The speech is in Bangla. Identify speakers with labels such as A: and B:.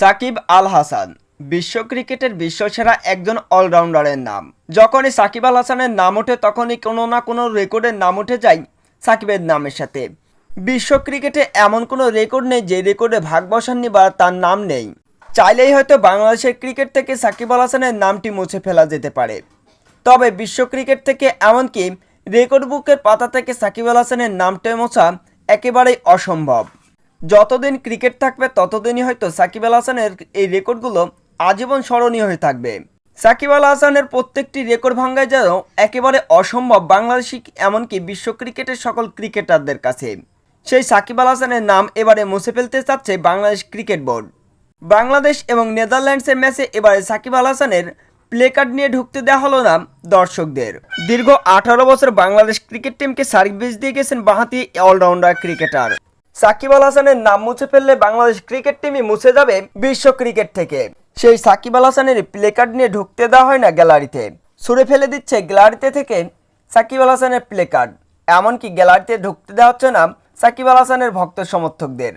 A: সাকিব আল হাসান বিশ্ব ক্রিকেটের বিশ্বসেরা একজন অলরাউন্ডারের নাম। যখনই সাকিব আল হাসানের নাম ওঠে, তখনই কোনো না কোনো রেকর্ডের নাম উঠে যায় সাকিবের নামের সাথে। বিশ্ব ক্রিকেটে এমন কোনো রেকর্ড নেই যে রেকর্ডে ভাগ বসাননি বা তার নাম নেই। চাইলেই হয়তো বাংলাদেশের ক্রিকেট থেকে সাকিব আল হাসানের নামটি মুছে ফেলা যেতে পারে। তবে বিশ্ব ক্রিকেট থেকে এমনকি রেকর্ড বুকের পাতা থেকে সাকিব আল হাসানের নামটা মোছা একেবারেই অসম্ভব। যতদিন ক্রিকেট থাকবে, ততদিনই হয়তো সাকিব আল হাসানের এই রেকর্ডগুলো আজীবন স্মরণীয় হয়ে থাকবে। সাকিব আল হাসানের প্রত্যেকটি রেকর্ড ভাঙ্গায় যেন একেবারে অসম্ভব বাংলাদেশি, এমনকি বিশ্ব ক্রিকেটের সকল ক্রিকেটারদের কাছে। সেই সাকিব আল হাসানের নাম এবারে মুছে ফেলতে চাচ্ছে বাংলাদেশ ক্রিকেট বোর্ড। বাংলাদেশ এবং নেদারল্যান্ডসের ম্যাচে এবারে সাকিব আল হাসানের প্লে কার্ড নিয়ে ঢুকতে দেওয়া হলো না দর্শকদের। দীর্ঘ আঠারো বছর বাংলাদেশ ক্রিকেট টিমকে সার্ভিস দিয়ে গেছেন বাঁহাতি অলরাউন্ডার ক্রিকেটার। সাকিব আল হাসানের নাম মুছে ফেললে বাংলাদেশ ক্রিকেট টিমই মুছে যাবে বিশ্ব ক্রিকেট থেকে। সেই সাকিব আল হাসানের প্লে কার্ড নিয়ে ঢুকতে দেওয়া হয় না গ্যালারিতে। ছুঁড়ে ফেলে দিচ্ছে গ্যালারিতে থেকে সাকিব আল হাসানের প্লে কার্ড। এমনকি গ্যালারিতে ঢুকতে দেওয়া হচ্ছে না সাকিব আল হাসানের ভক্ত সমর্থকদের।